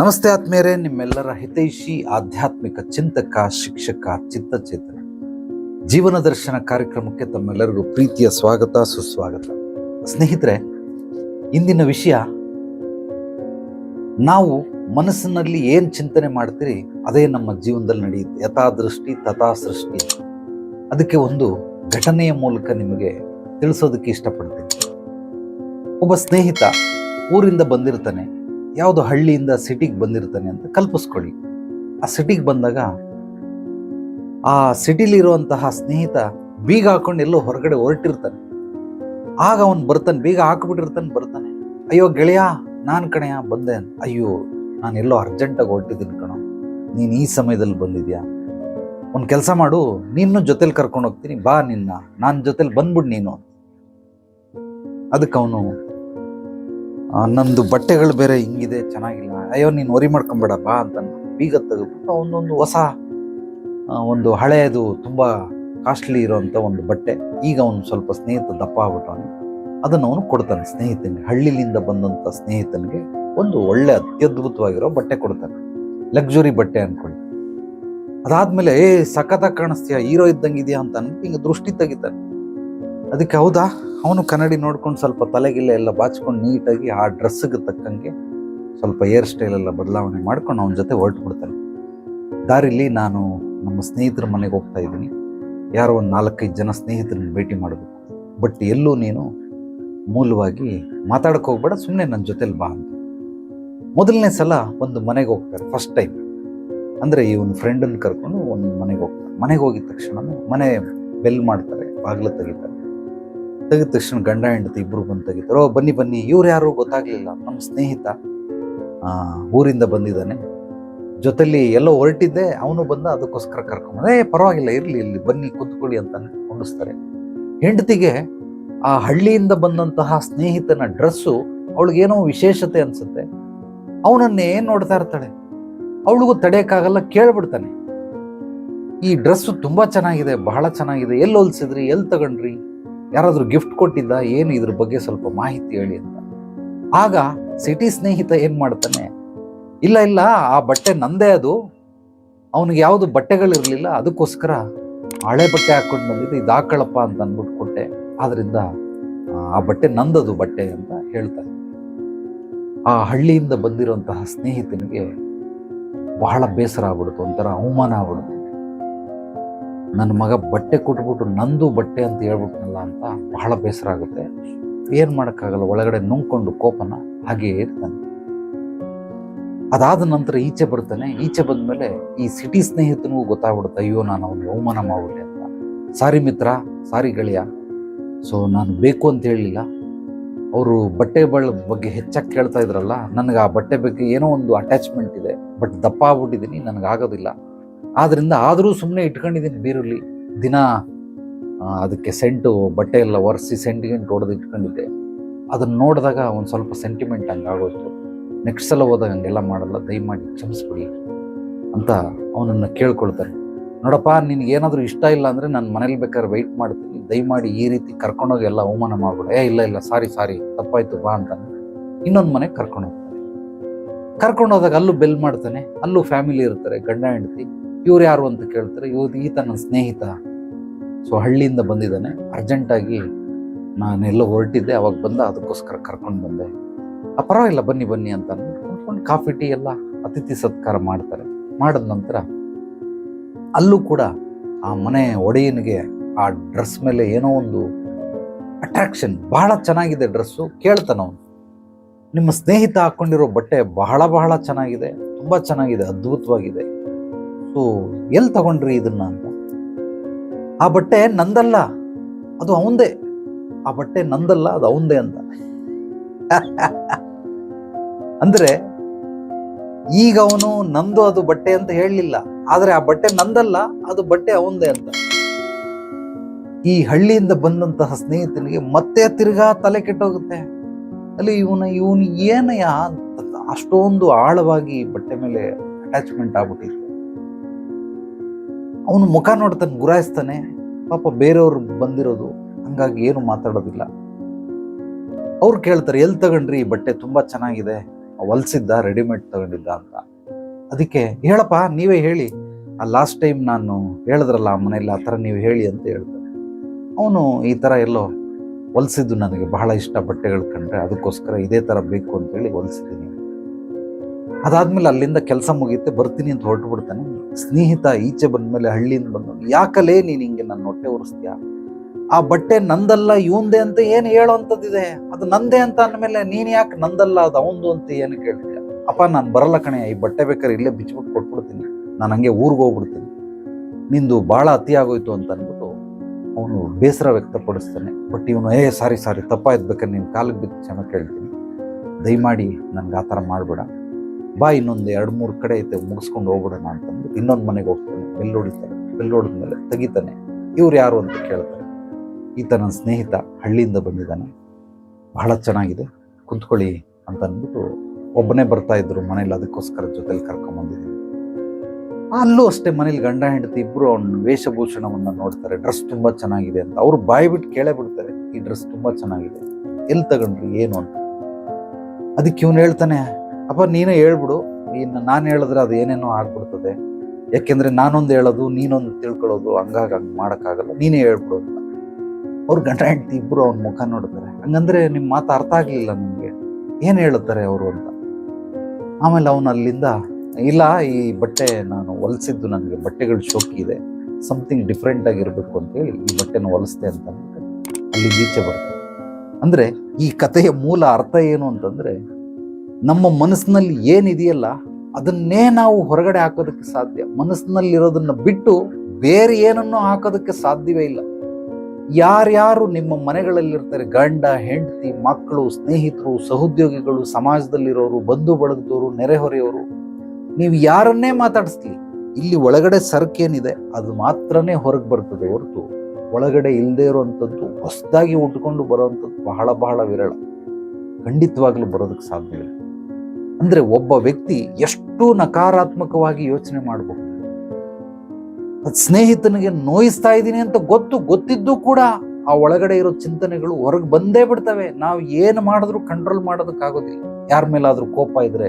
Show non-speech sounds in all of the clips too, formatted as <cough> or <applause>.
ನಮಸ್ತೆ ಆತ್ಮೀಯರೇ, ನಿಮ್ಮೆಲ್ಲರ ಹಿತೈಷಿ ಆಧ್ಯಾತ್ಮಿಕ ಚಿಂತಕ, ಶಿಕ್ಷಕ, ಚಿತ್ತಚೇತನ. ಜೀವನ ದರ್ಶನ ಕಾರ್ಯಕ್ರಮಕ್ಕೆ ತಮ್ಮೆಲ್ಲರಿಗೂ ಪ್ರೀತಿಯ ಸ್ವಾಗತ, ಸುಸ್ವಾಗತ. ಸ್ನೇಹಿತರೆ, ಇಂದಿನ ವಿಷಯ, ನಾವು ಮನಸ್ಸಿನಲ್ಲಿ ಏನು ಚಿಂತನೆ ಮಾಡ್ತೀರಿ, ಅದೇ ನಮ್ಮ ಜೀವನದಲ್ಲಿ ನಡೆಯುತ್ತೆ. ಯಥಾ ದೃಷ್ಟಿ ತಥಾ ಸೃಷ್ಟಿ ಅದಕ್ಕೆ ಒಂದು ಘಟನೆಯ ಮೂಲಕ ನಿಮಗೆ ತಿಳಿಸೋದಕ್ಕೆ ಇಷ್ಟಪಡ್ತೀನಿ. ಒಬ್ಬ ಸ್ನೇಹಿತ ಊರಿಂದ ಬಂದಿರ್ತಾನೆ. ಯಾವುದೋ ಹಳ್ಳಿಯಿಂದ ಸಿಟಿಗೆ ಬಂದಿರ್ತಾನೆ ಅಂತ ಕಲ್ಪಿಸ್ಕೊಳ್ಳಿ. ಆ ಸಿಟಿಗೆ ಬಂದಾಗ ಆ ಸಿಟಿಲಿರುವಂತಹ ಸ್ನೇಹಿತ ಬೀಗ ಹಾಕೊಂಡು ಎಲ್ಲೋ ಹೊರಗಡೆ ಹೊರಟಿರ್ತಾನೆ. ಆಗ ಅವನು ಬರ್ತಾನೆ, ಬೀಗ ಹಾಕ್ಬಿಟ್ಟಿರ್ತಾನೆ, ಬರ್ತಾನೆ. ಅಯ್ಯೋ ಗೆಳೆಯ, ನಾನು ಕಣೆಯ, ಬಂದೆ ಅಯ್ಯೋ, ನಾನು ಎಲ್ಲೋ ಅರ್ಜೆಂಟಾಗಿ ಹೊರಟಿದ್ದೀನಿ ಕಣೋ. ನೀನು ಈ ಸಮಯದಲ್ಲಿ ಬಂದಿದ್ಯಾ? ಒಂದು ಕೆಲಸ ಮಾಡು, ನಿನ್ನೂ ಜೊತೆಲಿ ಕರ್ಕೊಂಡು ಹೋಗ್ತೀನಿ, ಬಾ ನಿನ್ನ. ನಾನು ಜೊತೆಲಿ ಬಂದ್ಬಿಡು ನೀನು ಅದಕ್ಕೆ ಅವನು ನಂದು ಬಟ್ಟೆಗಳು ಬೇರೆ ಹಿಂಗಿದೆ, ಚೆನ್ನಾಗಿಲ್ಲ. ಅಯ್ಯೋ, ನೀನು ವರಿ ಮಾಡ್ಕೊಂಬೇಡಪ್ಪ ಅಂತ ಬೀಗ ತೆಗೆದ್ಬಿಟ್ಟು ಅವನೊಂದು ಹೊಸ ಒಂದು ಹಳೆಯದು, ತುಂಬ ಕಾಸ್ಟ್ಲಿ ಇರೋವಂಥ ಒಂದು ಬಟ್ಟೆ. ಈಗ ಅವನು ಸ್ವಲ್ಪ ಸ್ನೇಹಿತ ದಪ್ಪ ಆಗ್ಬಿಟ್ಟವನು ಅದನ್ನು ಅವನು ಕೊಡ್ತಾನೆ ಸ್ನೇಹಿತನಿಗೆ. ಹಳ್ಳಿಲಿಂದ ಬಂದಂಥ ಸ್ನೇಹಿತನಿಗೆ ಒಂದು ಒಳ್ಳೆ ಅತ್ಯದ್ಭುತವಾಗಿರೋ ಬಟ್ಟೆ ಕೊಡ್ತಾನೆ. ಲಕ್ಸುರಿ ಬಟ್ಟೆ ಅಂದ್ಕೊಂಡು ಅದಾದ್ಮೇಲೆ, ಏ ಸಖತ್ತಾಗಿ ಕಾಣಿಸ್ತೀಯ? ಹೀರೋ ಇದ್ದಂಗೆ ಇದೆಯಾ ಅಂತ ಅನ್ಬಿಟ್ಟು ಹಿಂಗೆ ದೃಷ್ಟಿ ತೆಗಿತಾನೆ. ಅದಕ್ಕೆ, ಹೌದಾ? ಅವನು ಕನ್ನಡಿ ನೋಡ್ಕೊಂಡು ಸ್ವಲ್ಪ ತಲೆಗಿಲ್ಲ ಎಲ್ಲ ಬಾಚ್ಕೊಂಡು ನೀಟಾಗಿ ಆ ಡ್ರೆಸ್ಸಿಗೆ ತಕ್ಕಂಗೆ ಸ್ವಲ್ಪ ಏರ್ ಸ್ಟೈಲ್ ಎಲ್ಲ ಬದಲಾವಣೆ ಮಾಡ್ಕೊಂಡು ಅವನ ಜೊತೆ ಹೊರಟು ಬಿಡ್ತಾನೆ. ದಾರಿಲಿ ನಾನು ನಮ್ಮ ಸ್ನೇಹಿತರ ಮನೆಗೆ ಹೋಗ್ತಾ ಇದ್ದೀನಿ. ಯಾರೋ ಒಂದು ನಾಲ್ಕೈದು ಜನ ಸ್ನೇಹಿತರನ್ನ ಭೇಟಿ ಮಾಡಬೇಕು. ಬಟ್ ಎಲ್ಲೂ ನೀನು ಮೂಲವಾಗಿ ಮಾತಾಡಕ್ಕೆ ಹೋಗ್ಬೇಡ ಸುಮ್ಮನೆ ನನ್ನ ಜೊತೆಲಿ ಬಾ ಅಂತ. ಮೊದಲನೇ ಸಲ ಒಂದು ಮನೆಗೆ ಹೋಗ್ತಾರೆ ಫಸ್ಟ್ ಟೈಮ್ ಅಂದರೆ ಈ ಒಂದು ಫ್ರೆಂಡನ್ನು ಕರ್ಕೊಂಡು ಒಂದು ಮನೆಗೆ ಹೋಗ್ತಾರೆ. ಮನೆಗೆ ಹೋಗಿದ ತಕ್ಷಣ ಮನೆ ಬೆಲ್ ಮಾಡ್ತಾರೆ, ಬಾಗಿಲು ತೆಗಿತಾರೆ. ತೆಗೆದ ತಕ್ಷಣ ಗಂಡ ಹೆಂಡತಿ ಇಬ್ಬರು ಬಂದು ತೆಗಿತಾರೆ. ಓ, ಬನ್ನಿ ಬನ್ನಿ. ಇವ್ರು ಯಾರು ಗೊತ್ತಾಗಲಿಲ್ಲ. ನಮ್ಮ ಸ್ನೇಹಿತ ಊರಿಂದ ಬಂದಿದ್ದಾನೆ. ಜೊತೆಲಿ ಎಲ್ಲೋ ಹೊರಟಿದ್ದೆ. ಅವನು ಬಂದ ಅದಕ್ಕೋಸ್ಕರ ಕರ್ಕೊಂಬಂದ. ಏ, ಪರವಾಗಿಲ್ಲ, ಇರಲಿ ಇಲ್ಲಿ ಬನ್ನಿ, ಕುತ್ಕೊಳ್ಳಿ ಅಂತ ಕೊಂಡಿಸ್ತಾರೆ ಹೆಂಡತಿಗೆ ಆ ಹಳ್ಳಿಯಿಂದ ಬಂದಂತಹ ಸ್ನೇಹಿತನ ಡ್ರೆಸ್ಸು ಅವಳಿಗೇನೋ ವಿಶೇಷತೆ ಅನ್ಸುತ್ತೆ. ಅವನನ್ನೇ ನೋಡ್ತಾ ಇರ್ತಾಳೆ? ಅವಳಿಗೂ ತಡೆಯಕ್ಕಾಗಲ್ಲ, ಕೇಳ್ಬಿಡ್ತಾನೆ. ಈ ಡ್ರೆಸ್ಸು ತುಂಬಾ ಚೆನ್ನಾಗಿದೆ, ಬಹಳ ಚೆನ್ನಾಗಿದೆ. ಎಲ್ಲಿ ಹೊಲಿಸಿದ್ರಿ, ಎಲ್ಲಿ ತಗೊಂಡ್ರಿ? ಯಾರಾದ್ರೂ ಗಿಫ್ಟ್ ಕೊಟ್ಟಿದ್ದ ಏನು ಇದ್ರ ಬಗ್ಗೆ ಸ್ವಲ್ಪ ಮಾಹಿತಿ ಹೇಳಿ ಅಂತ. ಆಗ ಸಿಟಿ ಸ್ನೇಹಿತ ಏನು ಮಾಡ್ತಾನೆ ಇಲ್ಲ ಇಲ್ಲ ಆ ಬಟ್ಟೆ ನಂದೇ ಅದು ಅವನಿಗೆ ಯಾವುದು ಬಟ್ಟೆಗಳಿರಲಿಲ್ಲ ಅದಕ್ಕೋಸ್ಕರ ಹಳೆ ಬಟ್ಟೆ ಹಾಕ್ಕೊಂಡು ಬಂದಿದ್ದು ಇದು ಹಾಕಳಪ್ಪ ಅಂತ ಅಂದ್ಬಿಟ್ಟು ಕೊಟ್ಟೆ ಆದ್ರಿಂದ ಆ, ಬಟ್ಟೆ ನಂದದು ಬಟ್ಟೆ ಅಂತ ಹೇಳ್ತಾರೆ ಆ ಹಳ್ಳಿಯಿಂದ ಬಂದಿರುವಂತಹ ಸ್ನೇಹಿತನಿಗೆ ಬಹಳ ಬೇಸರ ಆಗ್ಬಿಡುತ್ತೆ ಒಂಥರ ಅವಮಾನ ಆಗ್ಬಿಡುತ್ತೆ ನನ್ನ ಮಗ ಬಟ್ಟೆ ಕೊಟ್ಬಿಟ್ಟು ನಂದು ಬಟ್ಟೆ ಅಂತ ಹೇಳ್ಬಿಟ್ನಲ್ಲ ಅಂತ ಬಹಳ ಬೇಸರ ಆಗುತ್ತೆ. ಏನು ಮಾಡೋಕ್ಕಾಗಲ್ಲ, ಒಳಗಡೆ ನುಂಗ್ಕೊಂಡು ಕೋಪನ ಹಾಗೆಯೇ ಇರ್ತಾನೆ. ಅದಾದ ನಂತರ ಈಚೆ ಬರ್ತಾನೆ. ಈಚೆ ಬಂದಮೇಲೆ ಈ ಸಿಟಿ ಸ್ನೇಹಿತನಿಗೂ ಗೊತ್ತಾಗ್ಬಿಡುತ್ತೆ, ಅಯ್ಯೋ, ನಾನು ಅವನಿಗೆ ಅವಮಾನ ಮಾಡಿಬಿಟ್ಟೆ ಅಂತ. ಸಾರಿ ಮಿತ್ರ, ಸಾರಿ ಗೆಳೆಯ. ಸೊ ನಾನು ಬೇಕು ಅಂತ ಹೇಳಲಿಲ್ಲ ಅವರು ಬಟ್ಟೆಗಳ ಬಗ್ಗೆ ಹೆಚ್ಚಾಗಿ ಕೇಳ್ತಾ ಇದ್ರಲ್ಲ, ನನಗೆ ಆ ಬಟ್ಟೆ ಬಗ್ಗೆ ಏನೋ ಒಂದು ಅಟ್ಯಾಚ್ಮೆಂಟ್ ಇದೆ. ಬಟ್ ದಪ್ಪ ಆಗ್ಬಿಟ್ಟಿದ್ದೀನಿ, ನನಗೆ ಆಗೋದಿಲ್ಲ ಆದ್ರಿಂದ ಆದರೂ ಸುಮ್ಮನೆ ಇಟ್ಕೊಂಡಿದ್ದೀನಿ ಬೀರಲ್ಲಿ ದಿನ ಅದಕ್ಕೆ ಸೆಂಟು ಬಟ್ಟೆ ಎಲ್ಲ ಒರೆಸಿ ಸೆಂಟಿಗೆ ಹೊಡೆದು ಇಟ್ಕೊಂಡಿದ್ದೆ. ಅದನ್ನು ನೋಡಿದಾಗ ಒಂದು ಸ್ವಲ್ಪ ಸೆಂಟಿಮೆಂಟ್ ಹಂಗೆ ಆಗೋಯ್ತು. ನೆಕ್ಸ್ಟ್ ಸಲ ಹೋದಾಗ ಹಂಗೆಲ್ಲ ಮಾಡಲ್ಲ ದಯಮಾಡಿ ಕ್ಷಮಿಸ್ಬಿಡಿ ಅಂತ ಅವನನ್ನು ಕೇಳ್ಕೊಳ್ತಾರೆ. ನೋಡಪ್ಪ ನಿನಗೆ ಏನಾದರೂ ಇಷ್ಟ ಇಲ್ಲ ಅಂದರೆ ನಾನು ಮನೇಲಿ ಬೇಕಾದ್ರೆ ವೆಯ್ಟ್ ಮಾಡ್ತೀನಿ. ದಯಮಾಡಿ ಈ ರೀತಿ ಕರ್ಕೊಂಡೋಗಿ ಎಲ್ಲ ಅವಮಾನ ಮಾಡ್ಬಿಡ. ಏ ಇಲ್ಲ ಇಲ್ಲ ಸಾರಿ ಸಾರಿ ತಪ್ಪಾಯ್ತು ಬಾ ಅಂತ ಇನ್ನೊಂದು ಮನೆಗೆ ಕರ್ಕೊಂಡು ಹೋಗ್ತಾನೆ. ಕರ್ಕೊಂಡು ಹೋದಾಗ ಅಲ್ಲೂ ಬೆಲ್ ಮಾಡ್ತಾನೆ. ಅಲ್ಲೂ ಫ್ಯಾಮಿಲಿ ಇರ್ತಾರೆ ಗಂಡ ಹೆಂಡತಿ. ಇವ್ರು ಯಾರು ಅಂತ ಕೇಳ್ತಾರೆ ಇವ್ರು ಈ ನನ್ನ ಸ್ನೇಹಿತ. ಸೊ ಹಳ್ಳಿಯಿಂದ ಬಂದಿದ್ದಾನೆ. ಅರ್ಜೆಂಟಾಗಿ ನಾನೆಲ್ಲ ಹೊರಟಿದ್ದೆ, ಅವಾಗ ಬಂದ, ಅದಕ್ಕೋಸ್ಕರ ಕರ್ಕೊಂಡು ಬಂದೆ. ಆ, ಪರವಾಗಿಲ್ಲ, ಬನ್ನಿ ಬನ್ನಿ ಅಂತ ಅಂದ್ಕೊಂಡು ಕಾಫಿ, ಟೀ ಎಲ್ಲ ಅತಿಥಿ ಸತ್ಕಾರ ಮಾಡ್ತಾರೆ. ಮಾಡಿದ ನಂತರ ಅಲ್ಲೂ ಕೂಡ ಆ ಮನೆ ಒಡೆಯನಿಗೆ ಆ ಡ್ರೆಸ್ ಮೇಲೆ ಏನೋ ಒಂದು ಅಟ್ರಾಕ್ಷನ್ ಬಹಳ ಚೆನ್ನಾಗಿದೆ ಡ್ರೆಸ್ಸು ಕೇಳ್ತಾನ ಅವನು. ನಿಮ್ಮ ಸ್ನೇಹಿತ ಹಾಕ್ಕೊಂಡಿರೋ ಬಟ್ಟೆ ಬಹಳ ಬಹಳ ಚೆನ್ನಾಗಿದೆ, ತುಂಬ ಚೆನ್ನಾಗಿದೆ, ಅದ್ಭುತವಾಗಿದೆ. ಸೊ ಎಲ್ಲಿ ತಗೊಂಡ್ರಿ ಇದನ್ನ ಅಂತ? ಆ ಬಟ್ಟೆ ನಂದಲ್ಲ, ಅದು ಅವಂದೇ. ಆ ಬಟ್ಟೆ ನಂದಲ್ಲ, ಅದು ಅವಂದೇ ಅಂತ. <laughs> ಅಂದ್ರೆ ಈಗ ಅವನು ನಂದು ಅದು ಬಟ್ಟೆ ಅಂತ ಹೇಳಲಿಲ್ಲ, ಆದ್ರೆ ಆ ಬಟ್ಟೆ ನಂದಲ್ಲ, ಅದು ಬಟ್ಟೆ ಅವಂದೇ ಅಂತ. ಈ ಹಳ್ಳಿಯಿಂದ ಬಂದಂತಹ ಸ್ನೇಹಿತನಿಗೆ ಮತ್ತೆ ತಿರ್ಗಾ ತಲೆ ಕೆಟ್ಟೋಗುತ್ತೆ. ಅಲ್ಲಿ ಇವನ, ಇವನು ಏನಯ್ಯ ಅಷ್ಟೊಂದು ಆಳವಾಗಿ ಬಟ್ಟೆ ಮೇಲೆ ಅಟ್ಯಾಚ್ಮೆಂಟ್ ಆಗ್ಬಿಟ್ಟಿದೆ ಅವನು ಮುಖ ನೋಡ್ತಾನೆ, ಗುರಾಯಿಸ್ತಾನೆ. ಪಾಪ ಬೇರೆಯವ್ರು ಬಂದಿರೋದು, ಹಂಗಾಗಿ ಏನು ಮಾತಾಡೋದಿಲ್ಲ. ಅವ್ರು ಕೇಳ್ತಾರೆ, ಎಲ್ಲಿ ತಗೊಂಡ್ರಿ? ಈ ಬಟ್ಟೆ ತುಂಬ ಚೆನ್ನಾಗಿದೆ. ಹೊಲ್ಸಿದ್ದ, ರೆಡಿಮೇಡ್ ತಗೊಂಡಿದ್ದ ಅಂತ. ಅದಕ್ಕೆ, ಹೇಳಪ್ಪ, ನೀವೇ ಹೇಳಿ. ಆ ಲಾಸ್ಟ್ ಟೈಮ್ ನಾನು ಹೇಳಿದ್ರಲ್ಲ, ಆ ಮನೇಲಿ ಆ ಥರ ನೀವು ಹೇಳಿ ಅಂತ ಹೇಳ್ತಾರೆ. ಅವನು ಈ ಥರ ಎಲ್ಲೋ ಹೊಲ್ಸಿದ್ದು ನನಗೆ ಬಹಳ ಇಷ್ಟ ಬಟ್ಟೆಗಳು ಕಂಡ್ರೆ, ಅದಕ್ಕೋಸ್ಕರ ಇದೇ ಥರ ಬೇಕು ಅಂತೇಳಿ ಹೊಲ್ಸಿದ್ದೀನಿ. ಅದಾದ್ಮೇಲೆ ಅಲ್ಲಿಂದ ಕೆಲಸ ಮುಗಿಯುತ್ತೆ, ಬರ್ತೀನಿ ಅಂತ ಹೊರಟು ಬಿಡ್ತಾನೆ. ಸ್ನೇಹಿತ ಈಚೆ ಬಂದ್ಮೇಲೆ ಹಳ್ಳಿಯಿಂದ ಬಂದು, ಯಾಕಲೇ ನೀನು ಹಿಂಗೆ ನನ್ನ ಹೊಟ್ಟೆ ಉರಿಸ್ತೀಯ ಆ ಬಟ್ಟೆ ನಂದಲ್ಲ, ಇವಂದೇ ಅಂತ ಏನು ಹೇಳೋವಂಥದ್ದಿದೆ ಅದು ನಂದೇ ಅಂತ ಅಂದಮೇಲೆ ನೀನು ಯಾಕೆ ನಂದಲ್ಲ, ಅದು ಅವಂದು ಅಂತ ಏನು ಕೇಳ್ತೀಯ ಅಪ್ಪ, ನಾನು ಬರಲ್ಲ ಕಣೆ, ಈ ಬಟ್ಟೆ ಬೇಕಾದ್ರೆ ಇಲ್ಲೇ ಬಿಚ್ಚಿಬಿಟ್ಟು ಕೊಟ್ಬಿಡ್ತೀನಿ. ನಾನು ಹಂಗೆ ಊರಿಗೆ ಹೋಗ್ಬಿಡ್ತೀನಿ. ನಿಂದು ಭಾಳ ಅತಿ ಆಗೋಯ್ತು ಅಂತ ಅಂದ್ಬಿಟ್ಟು ಅವನು ಬೇಸರ ವ್ಯಕ್ತಪಡಿಸ್ತಾನೆ. ಬಟ್ ಇವನು, ಏ, ಸಾರಿ ಸಾರಿ, ತಪ್ಪಾಯ್ತು ಬೇಕಾದ್ರೆ ನೀನು ಕಾಲಿಗೆ ಬಿದ್ದು ಕ್ಷಮೆ ಕೇಳ್ತೀನಿ. ದಯಮಾಡಿ ನನಗೆ ಆ ಥರ ಮಾಡಬೇಡ. ಬಾ, ಇನ್ನೊಂದು ಎರಡು ಮೂರು ಕಡೆ ಐತೆ, ಮುಗಿಸ್ಕೊಂಡು ಹೋಗ್ಬಿಡೋಣ ಅಂತಂದು ಇನ್ನೊಂದು ಮನೆಗೆ ಹೋಗ್ತಾನೆ. ಬೆಲ್ ಹೊಡಿತಾನೆ. ಬೆಲ್ ಹೊಡೆದ್ಮೇಲೆ ತೆಗಿತಾನೆ. ಇವ್ರು ಯಾರು ಅಂತ ಕೇಳ್ತಾರೆ. ಈತ ನನ್ನ ಸ್ನೇಹಿತ, ಹಳ್ಳಿಯಿಂದ ಬಂದಿದ್ದಾನೆ. ಬಹಳ ಚೆನ್ನಾಗಿದೆ. ಕುಂತ್ಕೊಳ್ಳಿ ಅಂತ ಅಂದ್ಬಿಟ್ಟು ಒಬ್ಬನೇ ಬರ್ತಾ ಇದ್ರು ಮನೇಲಿ, ಅದಕ್ಕೋಸ್ಕರ ಜೊತೆಲಿ ಕರ್ಕೊಂಬಂದಿದ್ದೀನಿ. ಅಲ್ಲೂ ಅಷ್ಟೇ ಮನೇಲಿ ಗಂಡ, ಹೆಂಡತಿ ಇಬ್ಬರು ಅವನ ವೇಷಭೂಷಣವನ್ನು ನೋಡ್ತಾರೆ. ಡ್ರೆಸ್ ತುಂಬ ಚೆನ್ನಾಗಿದೆ ಅಂತ. ಅವ್ರು ಬಾಯಿ ಬಿಟ್ಟು ಕೇಳೇ ಬಿಡ್ತಾರೆ, ಈ ಡ್ರೆಸ್ ತುಂಬ ಚೆನ್ನಾಗಿದೆ. ಎಲ್ಲಿ ತಗೊಂಡ್ರಿ? ಏನು? ಅಂತ. ಅದಕ್ಕೆ ಇವನು ಹೇಳ್ತಾನೆ ಅಪ್ಪ, ನೀನೇ ಹೇಳ್ಬಿಡು. ಇನ್ನು ನಾನು ಹೇಳಿದ್ರೆ ಅದು ಏನೇನೋ ಆಗ್ಬಿಡ್ತದೆ. ಯಾಕೆಂದರೆ ನಾನೊಂದು ಹೇಳೋದು, ನೀನೊಂದು ತಿಳ್ಕೊಳ್ಳೋದು, ಹಂಗಾಗಿ ಹಂಗೆ ಮಾಡೋಕ್ಕಾಗಲ್ಲ. ನೀನೇ ಹೇಳ್ಬಿಡು ಅಂತ. ಅವ್ರು ಗಂಡ ಹೆಂಡ್ತಿ ಇಬ್ಬರು ಅವ್ನ ಮುಖ ನೋಡ್ತಾರೆ ಹಂಗಂದ್ರೆ ನಿಮ್ಮ ಮಾತು ಅರ್ಥ ಆಗಲಿಲ್ಲ ನಿಮಗೆ ಏನು ಹೇಳುತ್ತಾರೆ ಅವರು ಅಂತ. ಆಮೇಲೆ ಅವನು ಅಲ್ಲಿಂದ, ಇಲ್ಲ, ಈ ಬಟ್ಟೆ ನಾನು ಹೊಲಿಸಿದ್ದು ನನಗೆ ಬಟ್ಟೆಗಳು ಶೋಕಿ ಇದೆ ಸಮಥಿಂಗ್ ಡಿಫ್ರೆಂಟ್ ಆಗಿರಬೇಕು ಅಂತೇಳಿ ಈ ಬಟ್ಟೆನ ಹೊಲಿಸ್ದೆ ಅಂತ ಅಲ್ಲಿ ಈಚೆ ಬರ್ತದೆ ಅಂದರೆ ಈ ಕಥೆಯ ಮೂಲ ಅರ್ಥ ಏನು ಅಂತಂದ್ರೆ ನಮ್ಮ ಮನಸ್ಸಿನಲ್ಲಿ ಏನಿದೆಯಲ್ಲ, ಅದನ್ನೇ ನಾವು ಹೊರಗಡೆ ಹಾಕೋದಕ್ಕೆ ಸಾಧ್ಯ. ಮನಸ್ಸಿನಲ್ಲಿರೋದನ್ನು ಬಿಟ್ಟು ಬೇರೆ ಏನನ್ನೂ ಹಾಕೋದಕ್ಕೆ ಸಾಧ್ಯವೇ ಇಲ್ಲ. ಯಾರ್ಯಾರು ನಿಮ್ಮ ಮನೆಗಳಲ್ಲಿರ್ತಾರೆ, ಗಂಡ, ಹೆಂಡತಿ, ಮಕ್ಕಳು, ಸ್ನೇಹಿತರು, ಸಹೋದ್ಯೋಗಿಗಳು, ಸಮಾಜದಲ್ಲಿರೋರು, ಬಂಧು ಬಳಗದವರು ನೆರೆಹೊರೆಯವರು ನೀವು ಯಾರನ್ನೇ ಮಾತಾಡಿಸ್ಲಿ, ಇಲ್ಲಿ ಒಳಗಡೆ ಸರಕೇನಿದೆ, ಅದು ಮಾತ್ರನೇ ಹೊರಗೆ ಬರ್ತದೆ ಹೊರತು. ಒಳಗಡೆ ಇಲ್ಲದೆ ಇರುವಂಥದ್ದು, ಹೊಸದಾಗಿ ಉಟ್ಕೊಂಡು ಬರೋವಂಥದ್ದು ಬಹಳ ಬಹಳ ವಿರಳ. ಖಂಡಿತವಾಗ್ಲೂ ಬರೋದಕ್ಕೆ ಸಾಧ್ಯವಿಲ್ಲ ಅಂದ್ರೆ ಒಬ್ಬ ವ್ಯಕ್ತಿ ಎಷ್ಟು ನಕಾರಾತ್ಮಕವಾಗಿ ಯೋಚನೆ ಮಾಡಬಹುದು ಸ್ನೇಹಿತನಿಗೆ ನೋಯಿಸ್ತಾ ಇದ್ದೀನಿ ಅಂತ ಗೊತ್ತು, ಗೊತ್ತಿದ್ದು ಕೂಡ ಆ ಒಳಗಡೆ ಇರೋ ಚಿಂತನೆಗಳು ಹೊರಗೆ ಬಂದೇ ಬಿಡ್ತವೆ. ನಾವು ಏನು ಮಾಡಿದ್ರು ಕಂಟ್ರೋಲ್ ಮಾಡೋದಕ್ಕಾಗೋದಿಲ್ಲ. ಯಾರ ಮೇಲಾದ್ರೂ ಕೋಪ ಇದ್ರೆ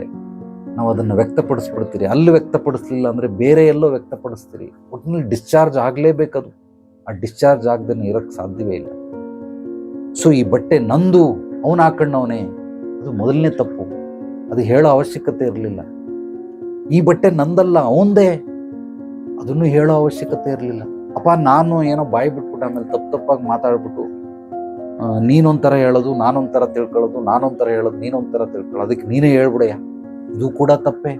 ನಾವು ಅದನ್ನು ವ್ಯಕ್ತಪಡಿಸ್ಬಿಡ್ತೀರಿ. ಅಲ್ಲಿ ವ್ಯಕ್ತಪಡಿಸ್ಲಿಲ್ಲ ಅಂದ್ರೆ ಬೇರೆ ಎಲ್ಲೋ ವ್ಯಕ್ತಪಡಿಸ್ತೀರಿ. ಒಟ್ಟಿನಲ್ಲಿ ಡಿಸ್ಚಾರ್ಜ್ ಆಗ್ಲೇಬೇಕದು ಆ ಡಿಸ್ಚಾರ್ಜ್ ಆಗದೇ ಇರೋಕ್ಕೆ ಸಾಧ್ಯವೇ ಇಲ್ಲ. ಸೊ ಈ ಬಟ್ಟೆ ನಂದು, ಅವನು ಹಾಕೊಂಡವನೇ ಅದು ಮೊದಲನೇ ತಪ್ಪು. ಅದು ಹೇಳೋ ಅವಶ್ಯಕತೆ ಇರಲಿಲ್ಲ. ಈ ಬಟ್ಟೆ ನಂದಲ್ಲ, ಅವಂದೇ. ಅದನ್ನು ಹೇಳೋ ಅವಶ್ಯಕತೆ ಇರಲಿಲ್ಲ. ಅಪ್ಪ, ನಾನು ಏನೋ ಬಾಯಿ ಬಿಟ್ಬಿಟ್ಟು ಆಮೇಲೆ ತಪ್ಪು ತಪ್ಪಾಗಿ ಮಾತಾಡ್ಬಿಟ್ಟು ನೀನೊಂಥರ ಹೇಳೋದು, ನಾನೊಂಥರ ತಿಳ್ಕೊಳ್ಳೋದು, ನಾನೊಂಥರ ಹೇಳೋದು, ನೀನೊಂಥರ ತಿಳ್ಕೊಳ್ಳೋದು, ಅದಕ್ಕೆ ನೀನೇ ಹೇಳ್ಬಿಡಯ್ಯ. ಇದು ಕೂಡ ತಪ್ಪೇ.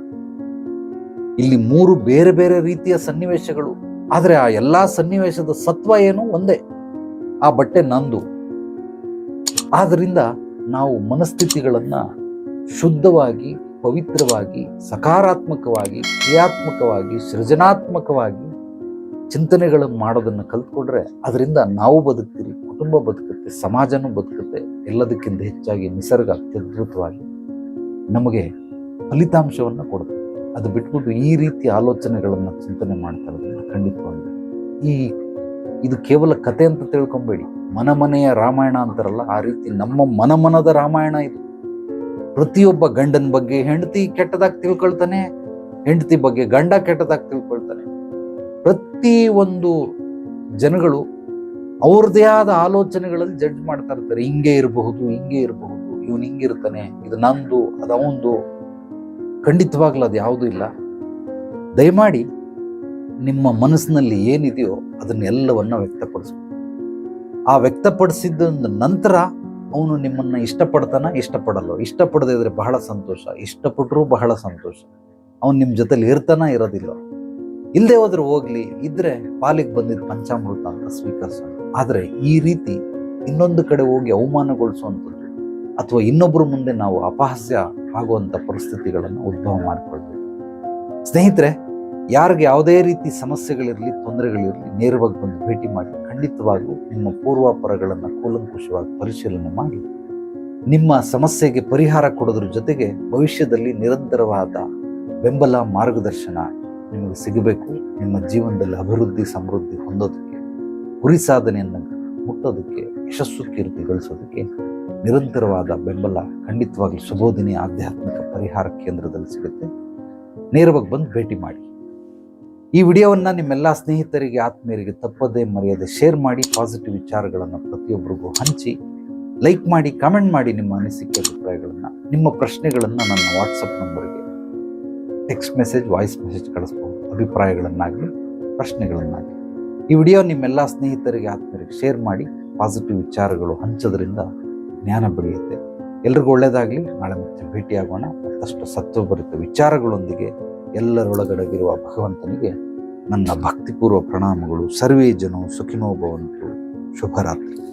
ಇಲ್ಲಿ ಮೂರು ಬೇರೆ ಬೇರೆ ರೀತಿಯ ಸನ್ನಿವೇಶಗಳು. ಆದರೆ ಆ ಎಲ್ಲ ಸನ್ನಿವೇಶದ ಸತ್ವ ಏನು? ಒಂದೇ. ಆ ಬಟ್ಟೆ ನಂದು. ಆದ್ದರಿಂದ ನಾವು ಮನಸ್ಥಿತಿಗಳನ್ನ ಶುದ್ಧವಾಗಿ, ಪವಿತ್ರವಾಗಿ, ಸಕಾರಾತ್ಮಕವಾಗಿ, ಕ್ರಿಯಾತ್ಮಕವಾಗಿ, ಸೃಜನಾತ್ಮಕವಾಗಿ ಚಿಂತನೆಗಳನ್ನು ಮಾಡೋದನ್ನು ಕಲ್ತ್ಕೊಂಡ್ರೆ ಅದರಿಂದ ನಾವು ಬದುಕ್ತೀರಿ, ಕುಟುಂಬ ಬದುಕುತ್ತೆ, ಸಮಾಜನೂ ಬದುಕುತ್ತೆ, ಎಲ್ಲದಕ್ಕಿಂತ ಹೆಚ್ಚಾಗಿ ನಿಸರ್ಗ ಅತ್ಯದ್ಭುತವಾಗಿ ನಮಗೆ ಫಲಿತಾಂಶವನ್ನು ಕೊಡುತ್ತೆ. ಅದು ಬಿಟ್ಬಿಟ್ಟು ಈ ರೀತಿ ಆಲೋಚನೆಗಳನ್ನು ಚಿಂತನೆ ಮಾಡ್ತಾ ಇರೋದನ್ನು ಖಂಡಿತವಾಗಿ ಈ ಇದು ಕೇವಲ ಕತೆ ಅಂತ ತಿಳ್ಕೊಬೇಡಿ. ಮನಮನೆಯ ರಾಮಾಯಣ ಅಂತಾರಲ್ಲ, ಆ ರೀತಿ ನಮ್ಮ ಮನಮನದ ರಾಮಾಯಣ ಇದು. ಪ್ರತಿಯೊಬ್ಬ ಗಂಡನ ಬಗ್ಗೆ ಹೆಂಡತಿ ಕೆಟ್ಟದಾಗ ತಿಳ್ಕೊಳ್ತಾನೆ, ಹೆಂಡತಿ ಬಗ್ಗೆ ಗಂಡ ಕೆಟ್ಟದಾಗ ತಿಳ್ಕೊಳ್ತಾನೆ. ಪ್ರತಿ ಒಂದು ಜನಗಳು ಅವ್ರದೇ ಆದ ಆಲೋಚನೆಗಳಲ್ಲಿ ಜಡ್ಜ್ ಮಾಡ್ತಾ ಇರ್ತಾರೆ. ಹಿಂಗೆ ಇರಬಹುದು ಹಿಂಗೆ ಇರಬಹುದು, ಇವನು ಹಿಂಗಿರ್ತಾನೆ ಇದು ನಂದು, ಅದು ಅವಂದು. ಖಂಡಿತವಾಗ್ಲೂ ಅದು ಯಾವುದೂ ಇಲ್ಲ. ದಯಮಾಡಿ ನಿಮ್ಮ ಮನಸ್ಸಿನಲ್ಲಿ ಏನಿದೆಯೋ ಅದನ್ನೆಲ್ಲವನ್ನ ವ್ಯಕ್ತಪಡಿಸ್ಬೇಕು ಆ ವ್ಯಕ್ತಪಡಿಸಿದ ನಂತರ ಅವನು ನಿಮ್ಮನ್ನ ಇಷ್ಟಪಡ್ತಾನ, ಇಷ್ಟಪಡಲ್ಲ. ಇಷ್ಟಪಡದೇ ಇದ್ರೆ ಬಹಳ ಸಂತೋಷ. ಇಷ್ಟಪಟ್ಟರೂ ಬಹಳ ಸಂತೋಷ. ಅವನು ನಿಮ್ಮ ಜೊತೆಲಿ ಇರ್ತಾನ ಇರೋದಿಲ್ಲ. ಇಲ್ಲದೆ ಹೋದ್ರೆ ಹೋಗ್ಲಿ. ಇದ್ರೆ ಪಾಲಿಗೆ ಬಂದಿದ್ದು ಪಂಚಾಮೃತ ಅಂತ ಸ್ವೀಕರಿಸೋಣ. ಆದರೆ ಈ ರೀತಿ ಇನ್ನೊಂದು ಕಡೆ ಹೋಗಿ ಅವಮಾನಗೊಳಿಸುವಂಥದ್ದು ಅಥವಾ ಇನ್ನೊಬ್ಬರ ಮುಂದೆ ನಾವು ಅಪಹಾಸ್ಯ ಆಗುವಂಥ ಪರಿಸ್ಥಿತಿಗಳನ್ನು ಉದ್ಭವ ಮಾಡಿಕೊಳ್ಬೇಕು. ಸ್ನೇಹಿತರೆ, ಯಾರಿಗೆ ಯಾವುದೇ ರೀತಿ ಸಮಸ್ಯೆಗಳಿರಲಿ, ತೊಂದರೆಗಳಿರಲಿ, ನೇರವಾಗಿ ಬಂದು ಭೇಟಿ ಮಾಡಿ ಖಂಡಿತವಾಗ್ಲೂ ನಿಮ್ಮ ಪೂರ್ವಾಪರಗಳನ್ನು ಕೂಲಂಕುಷವಾಗಿ ಪರಿಶೀಲನೆ ಮಾಡಿ, ನಿಮ್ಮ ಸಮಸ್ಯೆಗೆ ಪರಿಹಾರ ಕೊಡೋದ್ರ ಜೊತೆಗೆ ಭವಿಷ್ಯದಲ್ಲಿ ನಿರಂತರವಾದ ಬೆಂಬಲ ಮಾರ್ಗದರ್ಶನ ನಿಮಗೆ ಸಿಗಬೇಕು. ನಿಮ್ಮ ಜೀವನದಲ್ಲಿ ಅಭಿವೃದ್ಧಿ, ಸಮೃದ್ಧಿ ಹೊಂದೋದಕ್ಕೆ ಗುರಿ ಸಾಧನೆಯನ್ನು ಮುಟ್ಟೋದಕ್ಕೆ, ಯಶಸ್ಸು ಕೀರ್ತಿ ಗಳಿಸೋದಕ್ಕೆ ನಿರಂತರವಾದ ಬೆಂಬಲ ಖಂಡಿತವಾಗಿ ಸುಬೋಧಿನಿ ಆಧ್ಯಾತ್ಮಿಕ ಪರಿಹಾರ ಕೇಂದ್ರದಲ್ಲಿ ಸಿಗುತ್ತೆ. ನೇರವಾಗಿ ಬಂದು ಭೇಟಿ ಮಾಡಿ. ಈ ವಿಡಿಯೋವನ್ನು ನಿಮ್ಮೆಲ್ಲ ಸ್ನೇಹಿತರಿಗೆ, ಆತ್ಮೀಯರಿಗೆ ತಪ್ಪದೇ ಮರೆಯದೆ ಶೇರ್ ಮಾಡಿ ಪಾಸಿಟಿವ್ ವಿಚಾರಗಳನ್ನು ಪ್ರತಿಯೊಬ್ಬರಿಗೂ ಹಂಚಿ ಲೈಕ್ ಮಾಡಿ ಕಾಮೆಂಟ್ ಮಾಡಿ ನಿಮ್ಮ ಅನಿಸಿಕೆ, ಅಭಿಪ್ರಾಯಗಳನ್ನು, ನಿಮ್ಮ ಪ್ರಶ್ನೆಗಳನ್ನು ನನ್ನ ವಾಟ್ಸಪ್ ನಂಬರ್ಗೆ ಟೆಕ್ಸ್ಟ್ ಮೆಸೇಜ್ ವಾಯ್ಸ್ ಮೆಸೇಜ್ ಕಳಿಸ್ಬೋದು. ಅಭಿಪ್ರಾಯಗಳನ್ನಾಗಲಿ, ಪ್ರಶ್ನೆಗಳನ್ನಾಗಲಿ. ಈ ವಿಡಿಯೋ ನಿಮ್ಮೆಲ್ಲ ಸ್ನೇಹಿತರಿಗೆ, ಆತ್ಮೀಯರಿಗೆ ಶೇರ್ ಮಾಡಿ ಪಾಸಿಟಿವ್ ವಿಚಾರಗಳು ಹಂಚೋದ್ರಿಂದ ಜ್ಞಾನ ಬೆಳೆಯುತ್ತೆ. ಎಲ್ರಿಗೂ ಒಳ್ಳೆಯದಾಗಲಿ ನಾಳೆ ಮತ್ತೆ ಭೇಟಿಯಾಗೋಣ. ಮತ್ತಷ್ಟು ಸತ್ವಭರಿತ ವಿಚಾರಗಳೊಂದಿಗೆ ಎಲ್ಲರೊಳಗಡಗಿರುವ ಭಗವಂತನಿಗೆ ನನ್ನ ಭಕ್ತಿಪೂರ್ವ ಪ್ರಣಾಮಗಳು. ಸರ್ವೇ ಜನೋ ಸುಖಿನೋ ಭವಂತು. ಶುಭರಾತ್ರಿ.